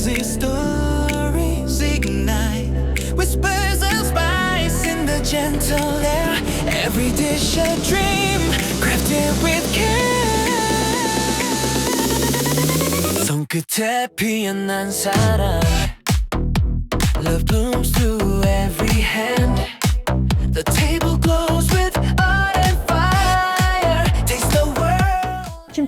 crazy stories ignite. Whispers of spice in the gentle air. Every dish a dream, crafted with care. 손끝에 피어난 사랑. Love blooms through every hand. The table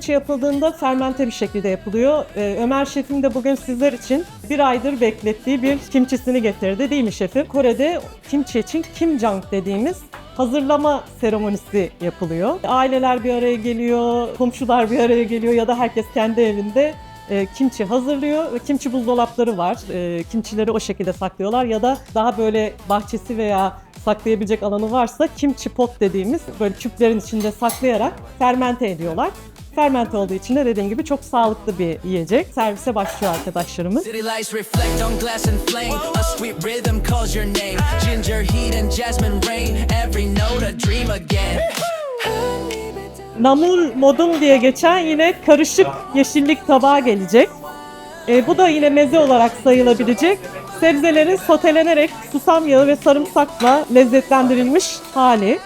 Kimçi yapıldığında fermente bir şekilde yapılıyor. Ee, Ömer şefim de bugün sizler için bir aydır beklettiği bir kimçisini getirdi değil mi şefim? Kore'de kimçi için kimjang dediğimiz hazırlama seremonisi yapılıyor. Aileler bir araya geliyor, komşular bir araya geliyor ya da herkes kendi evinde e, kimçi hazırlıyor kimçi buzdolapları var. E, kimçileri o şekilde saklıyorlar ya da daha böyle bahçesi veya saklayabilecek alanı varsa kimçi pot dediğimiz böyle küplerin içinde saklayarak fermente ediyorlar. Fermente olduğu için de dediğim gibi çok sağlıklı bir yiyecek. Servise başlıyor arkadaşlarımız. Namul modum diye geçen yine karışık yeşillik tabağı gelecek. E, bu da yine meze olarak sayılabilecek. Sebzelerin sotelenerek susam yağı ve sarımsakla lezzetlendirilmiş hali.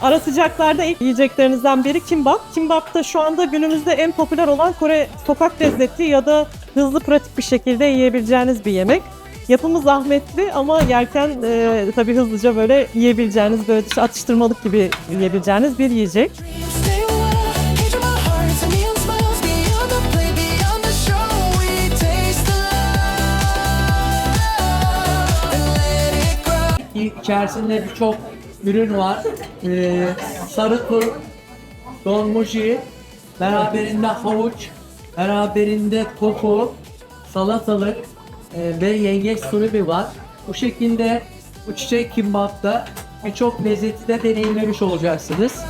Ara sıcaklarda ilk yiyeceklerinizden biri kimbap. Kimbap da şu anda günümüzde en popüler olan Kore sokak lezzeti ya da hızlı pratik bir şekilde yiyebileceğiniz bir yemek. Yapımı zahmetli ama yerken e, tabii hızlıca böyle yiyebileceğiniz, böyle atıştırmalık gibi yiyebileceğiniz bir yiyecek. İçerisinde birçok ürün var. Ee, sarı tur, dolmuji, beraberinde havuç, beraberinde tofu, salatalık e, ve yengeç sürümü var. Bu şekilde bu çiçek kimbapta birçok lezzeti de deneyimlemiş olacaksınız.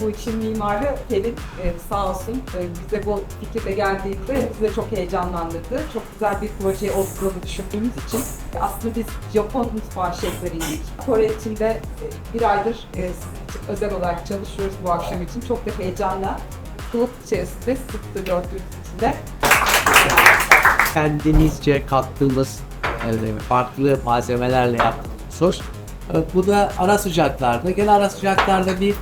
Bu için mimarı Pelin e, sağ olsun e, bize bu fikirle geldiğinde bize çok heyecanlandırdı. Çok güzel bir proje olduğunu düşündüğümüz için aslında biz Japon mutfağı şefleriydik. Kore içinde e, bir aydır e, için özel olarak çalışıyoruz bu akşam için. Çok da heyecanla kılıf içerisinde sıktı gördüğünüz içinde. kendimizce kattığımız e, farklı malzemelerle yaptığımız sos. E, Bu da ara sıcaklarda. Gene ara sıcaklarda bir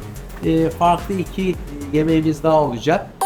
e, farklı iki yemeğimiz daha olacak.